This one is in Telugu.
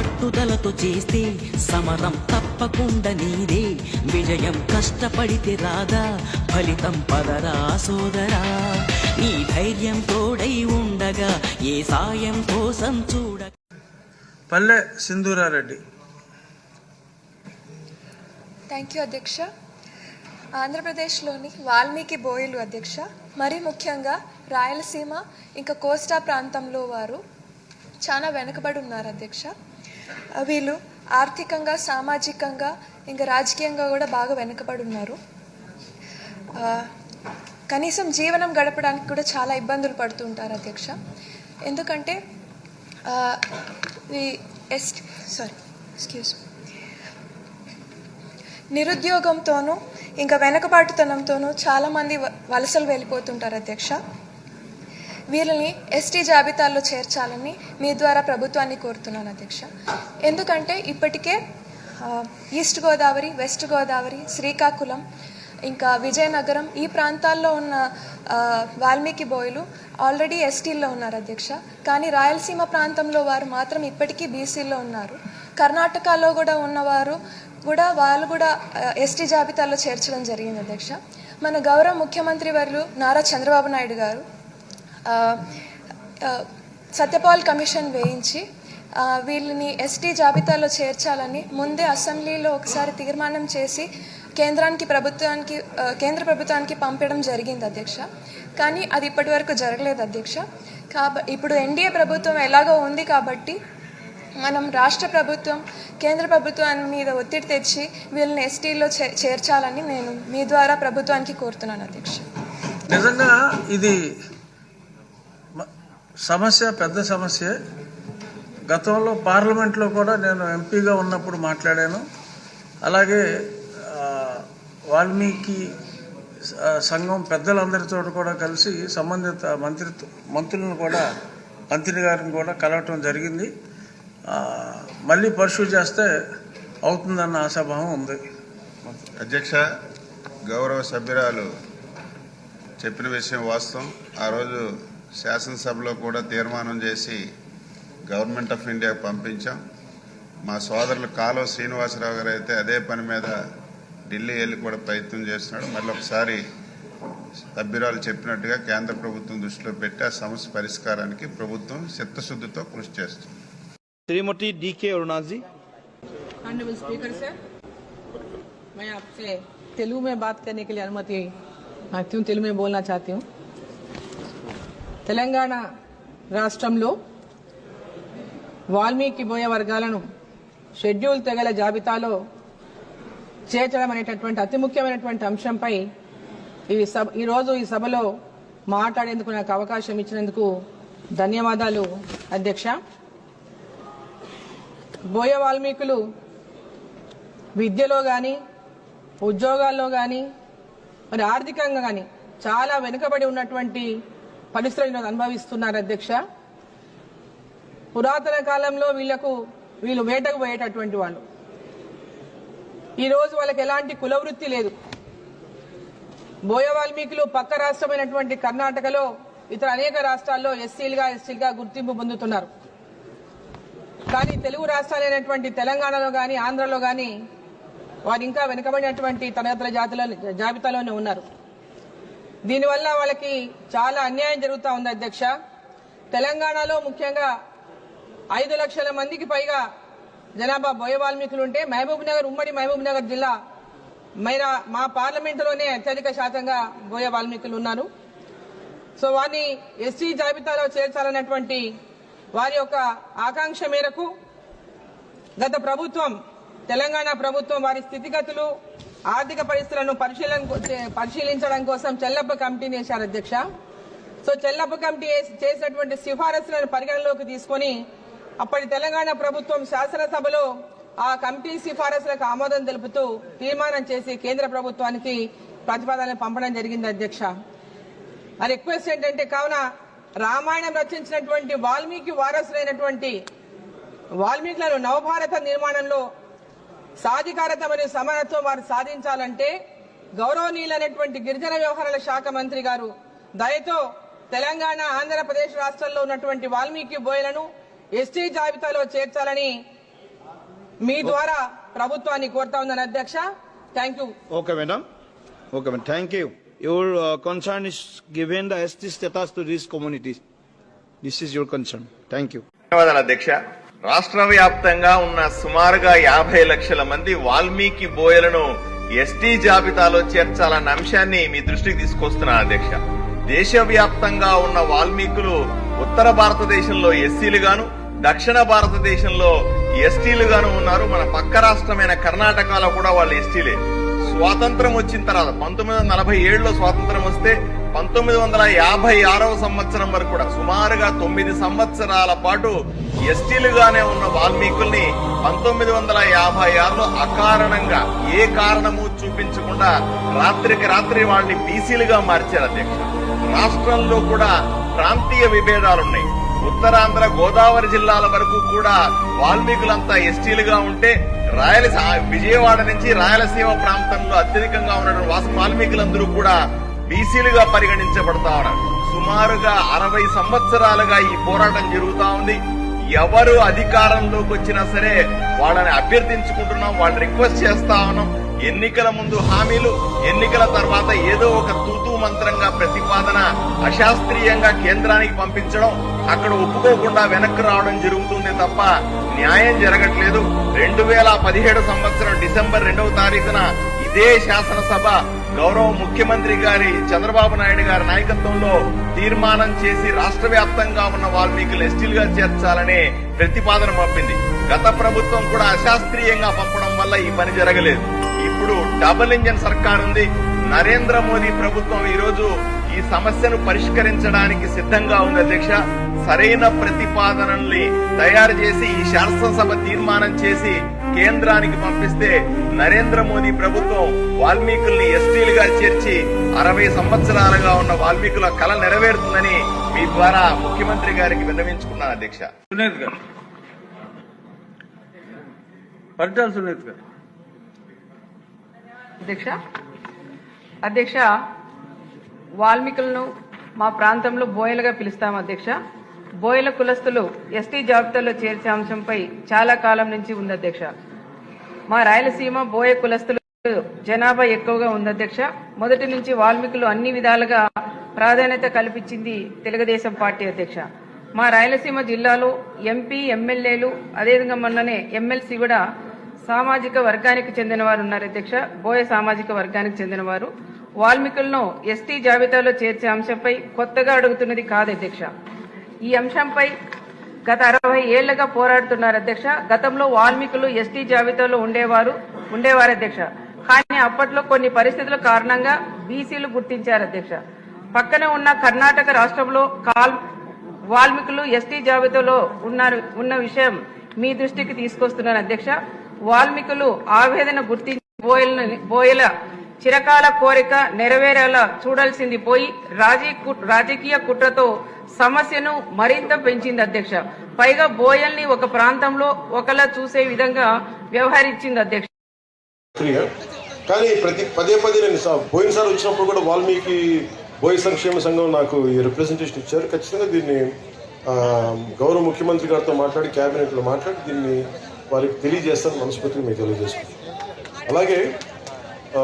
పట్టుదలతో చేస్తే సమరం తప్పకుండా నీదే. విజయం కష్టపడితే రాదా ఫలితం పదరా సోదరా. నీ ధైర్యం తోడై ఉండగా ఏ సాయం కోసం చూడ పల్లె సింధూరారెడ్డి. థ్యాంక్ యూ అధ్యక్ష. ఆంధ్రప్రదేశ్లోని వాల్మీకి బోయలు అధ్యక్ష మరీ ముఖ్యంగా రాయలసీమ ఇంకా కోస్టా ప్రాంతంలో వారు చాలా వెనుకబడి ఉన్నారు అధ్యక్ష. వీళ్ళు ఆర్థికంగా సామాజికంగా ఇంకా రాజకీయంగా కూడా బాగా వెనుకబడి ఉన్నారు. కనీసం జీవనం గడపడానికి కూడా చాలా ఇబ్బందులు పడుతుంటారు అధ్యక్ష. ఎందుకంటే ఎస్ట్ సారీ ఎక్స్క్యూజ్ నిరుద్యోగంతోనూ ఇంకా వెనకబాటుతనంతోనూ చాలామంది వలసలు వెళ్ళిపోతుంటారు అధ్యక్ష. వీళ్ళని ఎస్టీ జాబితాల్లో చేర్చాలని మీ ద్వారా ప్రభుత్వాన్ని కోరుతున్నాను అధ్యక్ష. ఎందుకంటే ఇప్పటికే ఈస్ట్ గోదావరి వెస్ట్ గోదావరి శ్రీకాకుళం ఇంకా విజయనగరం ఈ ప్రాంతాల్లో ఉన్న వాల్మీకి బోయలు ఆల్రెడీ ఎస్టీల్లో ఉన్నారు అధ్యక్ష. కానీ రాయలసీమ ప్రాంతంలో వారు మాత్రం ఇప్పటికీ బీసీల్లో ఉన్నారు. కర్ణాటకలో కూడా ఉన్నవారు కూడా వాళ్ళు కూడా ఎస్టీ జాబితాలో చేర్చడం జరిగింది అధ్యక్ష. మన గౌరవ ముఖ్యమంత్రి వర్యులు నారా చంద్రబాబు నాయుడు గారు సత్యపాల్ కమిషన్ వేయించి వీళ్ళని ఎస్టీ జాబితాలో చేర్చాలని ముందే అసెంబ్లీలో ఒకసారి తీర్మానం చేసి కేంద్రానికి ప్రభుత్వానికి కేంద్ర ప్రభుత్వానికి పంపడం జరిగింది అధ్యక్ష. కానీ అది ఇప్పటి వరకు జరగలేదు అధ్యక్ష. కాబ ఇప్పుడు ఎన్డీఏ ప్రభుత్వం ఎలాగో ఉంది కాబట్టి మనం రాష్ట్ర ప్రభుత్వం కేంద్ర ప్రభుత్వాన్ని మీద ఒత్తిడి తెచ్చి వీళ్ళని ఎస్టీలో చే- చేర్చాలని నేను మీ ద్వారా ప్రభుత్వానికి కోరుతున్నాను అధ్యక్ష. నిజంగా ఇది సమస్య పెద్ద సమస్య. గతంలో పార్లమెంట్లో కూడా నేను ఎంపీగా ఉన్నప్పుడు మాట్లాడాను. అలాగే వాల్మీకి సంఘం పెద్దలందరితో కూడా కలిసి సంబంధిత మంత్రిత్వ మంత్రులను కూడా మంత్రి గారిని కూడా కలవటం జరిగింది. మళ్ళీ పరిశు చేస్తే అవుతుందన్న ఆశాభావం ఉంది. అధ్యక్ష గౌరవ సభ్యురాలు చెప్పిన విషయం వాస్తవం. ఆ రోజు శాసనసభలో కూడా తీర్మానం చేసి గవర్నమెంట్ ఆఫ్ ఇండియాకు పంపించాం మా సోదరులు కాలువ శ్రీనివాసరావు గారు అయితే అదే పని మీద ఢిల్లీ వెళ్ళి కూడా ప్రయత్నం చేస్తున్నాడు మళ్ళీ ఒకసారి సభ్యురాలు చెప్పినట్టుగా కేంద్ర ప్రభుత్వం దృష్టిలో పెట్టి ఆ సమస్య పరిష్కారానికి ప్రభుత్వం చిత్తశుద్ధితో కృషి చేస్తుంది Shrimati D K Aruna ji honourable speaker sir मैं आपसे तेलुगु में बात करने के लिए अनुमति मांगती हूँ తెలుగు में बोलना चाहती हूँ తెలంగాణ రాష్ట్రంలో వాల్మీకి బోయ వర్గాలను షెడ్యూల్ తెగల జాబితాలో చేర్చడం అనేటటువంటి అతి ముఖ్యమైనటువంటి అంశంపై ఈ సభ ఈరోజు ఈ సభలో మాట్లాడేందుకు నాకు అవకాశం ఇచ్చినందుకు ధన్యవాదాలు అధ్యక్ష. బోయ వాల్మీకులు విద్యలో కానీ ఉద్యోగాల్లో కానీ మరి ఆర్థికంగా కానీ చాలా వెనుకబడి ఉన్నటువంటి పరిస్థితులను అనుభవిస్తున్నారు అధ్యక్ష. పురాతన కాలంలో వీళ్ళకు వీళ్ళు వేటకు పోయేటటువంటి వాళ్ళు. ఈరోజు వాళ్ళకి ఎలాంటి కులవృత్తి లేదు. బోయ వాల్మీకులు పక్క రాష్ట్రమైనటువంటి కర్ణాటకలో ఇతర అనేక రాష్ట్రాల్లో ఎస్సీలుగా ఎస్టీలుగా గుర్తింపు పొందుతున్నారు. కానీ తెలుగు రాష్ట్రాలైనటువంటి తెలంగాణలో కానీ ఆంధ్రలో కానీ వారు ఇంకా వెనుకబడినటువంటి తరగతుల జాతుల జాబితాలోనే ఉన్నారు. దీనివల్ల వాళ్ళకి చాలా అన్యాయం జరుగుతూ ఉంది అధ్యక్ష. తెలంగాణలో ముఖ్యంగా ఐదు లక్షల మందికి పైగా జనాభా బోయ వాల్మీకులు ఉంటే మహబూబ్ నగర్ ఉమ్మడి మహబూబ్ నగర్ జిల్లా మైరా మా పార్లమెంటులోనే అత్యధిక శాతంగా బోయ వాల్మీకులు ఉన్నారు. సో వారిని ఎస్టీ జాబితాలో చేర్చాలన్నటువంటి వారి యొక్క ఆకాంక్ష మేరకు గత ప్రభుత్వం తెలంగాణ ప్రభుత్వం వారి స్థితిగతులు ఆర్థిక పరిస్థితులను పరిశీలన పరిశీలించడం కోసం చెల్లప్ప కమిటీని వేశారు అధ్యక్ష. సో చెల్లప్ప కమిటీ చేసినటువంటి సిఫారసులను పరిగణలోకి తీసుకొని అప్పటి తెలంగాణ ప్రభుత్వం శాసనసభలో ఆ కమిటీ సిఫారసులకు ఆమోదం తెలుపుతూ తీర్మానం చేసి కేంద్ర ప్రభుత్వానికి ప్రతిపాదనలు పంపడం జరిగింది అధ్యక్ష. ఆ రిక్వెస్ట్ ఏంటంటే కావున రామాయణం రచించినటువంటి వాల్మీకి వారసులైనటువంటి వాల్మీకులను నవభారత నిర్మాణంలో సాధికారత మరియు సమానత్వం వారు సాధించాలంటే గౌరవనీయులైనటువంటి గిరిజన వ్యవహారాల శాఖ మంత్రి గారు దయతో తెలంగాణ ఆంధ్రప్రదేశ్ రాష్ట్రాల్లో ఉన్నటువంటి వాల్మీకి బోయలను ఎస్టీ జాబితాలో చేర్చాలని మీ ద్వారా ప్రభుత్వాన్ని కోరుతా ఉందని అధ్యక్ష thank you madam. Okay, madam. Thank you. Your uh, concern is given the ST status to these communities. This is your concern. Thank you. ధన్యవాదాలు అధ్యక్ష రాష్ట్ర వ్యాప్తంగా ఉన్న సుమారుగా యాభై లక్షల మంది వాల్మీకి బోయలను ఎస్టీ జాబితాలో చేర్చాలన్న అంశాన్ని మీ దృష్టికి తీసుకొస్తున్నా అధ్యక్ష. దేశవ్యాప్తంగా ఉన్న వాల్మీకులు ఉత్తర భారతదేశంలో ఎస్సీలుగాను దక్షిణ భారతదేశంలో ఎస్టీలుగాను ఉన్నారు. మన పక్క రాష్ట్రమైన కర్ణాటకలో కూడా వాళ్ళు ఎస్టీలే. స్వాతంత్రం వచ్చిన తర్వాత పంతొమ్మిది వందల నలభై ఏడులో స్వాతంత్రం వస్తే పంతొమ్మిది వందల యాభై ఆరవ సంవత్సరం వరకు కూడా సుమారుగా తొమ్మిది సంవత్సరాల పాటు ఎస్టీలుగానే ఉన్న వాల్మీకుల్ని పంతొమ్మిది వందల యాభై ఆరులో అకారణంగా ఏ కారణము చూపించకుండా రాత్రికి రాత్రి వాళ్ళని బీసీలుగా మార్చారు అధ్యక్ష. రాష్ట్రంలో కూడా ప్రాంతీయ విభేదాలున్నాయి. ఉత్తరాంధ్ర గోదావరి జిల్లాల వరకు కూడా వాల్మీకులంతా ఎస్టీలుగా ఉంటే రాయలసీమ విజయవాడ నుంచి రాయలసీమ ప్రాంతంలో అత్యధికంగా ఉన్నటువంటి వాల్మీకులందరూ కూడా బీసీలుగా పరిగణించబడతా ఉన్నారు. సుమారుగా అరవై సంవత్సరాలుగా ఈ పోరాటం జరుగుతా ఉంది. ఎవరు అధికారంలోకి వచ్చినా సరే వాళ్ళని అభ్యర్థించుకుంటున్నాం వాళ్ళని రిక్వెస్ట్ చేస్తా ఉన్నాం. ఎన్నికల ముందు హామీలు ఎన్నికల తర్వాత ఏదో ఒక తూతూ మంత్రంగా ప్రతిపాదన అశాస్త్రీయంగా కేంద్రానికి పంపించడం అక్కడ ఒప్పుకోకుండా వెనక్కి రావడం జరుగుతుంది తప్ప న్యాయం జరగట్లేదు. రెండు వేల పదిహేడు సంవత్సరం డిసెంబర్ రెండవ తారీఖున ఇదే శాసనసభ గౌరవ ముఖ్యమంత్రి గారి చంద్రబాబు నాయుడు గారి నాయకత్వంలో తీర్మానం చేసి రాష్ట్ర వ్యాప్తంగా ఉన్న వాల్మీకులు ఎస్టీలుగా చేర్చాలనే ప్రతిపాదన పంపింది. గత ప్రభుత్వం కూడా అశాస్త్రీయంగా పంపడం వల్ల ఈ పని జరగలేదు. ఇప్పుడు డబుల్ ఇంజన్ సర్కార్ ఉంది. నరేంద్ర మోదీ ప్రభుత్వం ఈ రోజు ఈ సమస్యను పరిష్కరించడానికి సిద్ధంగా ఉంది అధ్యక్ష. సరైన ప్రతిపాదనల్ని తయారు చేసి ఈ శాసనసభ తీర్మానం చేసి కేంద్రానికి పంపిస్తే నరేంద్ర మోదీ ప్రభుత్వం వాల్మీకుల్ని ఎస్టీలుగా చేర్చి అరవై సంవత్సరాలుగా ఉన్న వాల్మీకుల కళ నెరవేరుతుందని మీ ద్వారా ముఖ్యమంత్రి గారికి విన్నవించుకున్నాను అధ్యక్ష. సునీత్ గారు. పరిటాల సునీత్ గారు. అధ్యక్ష అధ్యక్ష వాల్మీకులను మా ప్రాంతంలో బోయలుగా పిలుస్తాం అధ్యక్ష. బోయల కులస్తులు ఎస్టీ జాబితాలో చేర్చే అంశంపై చాలా కాలం నుంచి ఉంది అధ్యక్ష. మా రాయలసీమ బోయ కులస్తులు జనాభా ఎక్కువగా ఉంది అధ్యక్ష. మొదటి నుంచి వాల్మీకులు అన్ని విధాలుగా ప్రాధాన్యత కల్పించింది తెలుగుదేశం పార్టీ అధ్యక్ష. మా రాయలసీమ జిల్లాలో ఎంపీ ఎమ్మెల్యేలు అదేవిధంగా మొన్ననే ఎమ్మెల్సీ కూడా సామాజిక వర్గానికి చెందిన వారు ఉన్నారు అధ్యక్ష. బోయ సామాజిక వర్గానికి చెందిన వారు వాల్మీకులను ఎస్టీ జాబితాలో చేర్చే అంశంపై కొత్తగా అడుగుతున్నది కాదు అధ్యక్ష. ఈ అంశంపై గత అరవై ఏళ్ళుగా పోరాడుతున్నారు అధ్యక్ష. గతంలో వాల్మీకులు ఎస్టీ జాబితాలో ఉండేవారు ఉండేవారు అధ్యక్ష. కానీ అప్పట్లో కొన్ని పరిస్థితుల కారణంగా బీసీలు గుర్తించారు అధ్యక్ష. పక్కనే ఉన్న కర్ణాటక రాష్ట్రంలో కాల్ వాల్మీకులు ఎస్టీ జాబితాలో ఉన్నారు ఉన్న విషయం మీ దృష్టికి తీసుకొస్తున్నాను అధ్యక్ష. వాల్మీకులు ఆవేదన గుర్తించి బోయల బోయల చిరకాల కోరిక నెరవేరేలా చూడాల్సింది పోయి రాజీ రాజకీయ కుట్రతో సమస్యను మరింత పెంచింది అధ్యక్ష. పైగా బోయల్ని ఒక ప్రాంతంలో ఒకలా చూసే విధంగా వ్యవహరించింది అధ్యక్ష. కానీ ప్రతి పదే పదే నేను పోయినసారి వచ్చినప్పుడు కూడా వాల్మీకి బోయ సంక్షేమ సంఘం నాకు ఈ రిప్రజెంటేషన్ ఇచ్చారు. ఖచ్చితంగా దీన్ని గౌరవ ముఖ్యమంత్రి గారితో మాట్లాడి క్యాబినెట్లో మాట్లాడి దీన్ని వారికి తెలియజేస్తాను మనస్ఫూర్తిగా మీకు తెలియజేస్తాను అలాగే ఆ,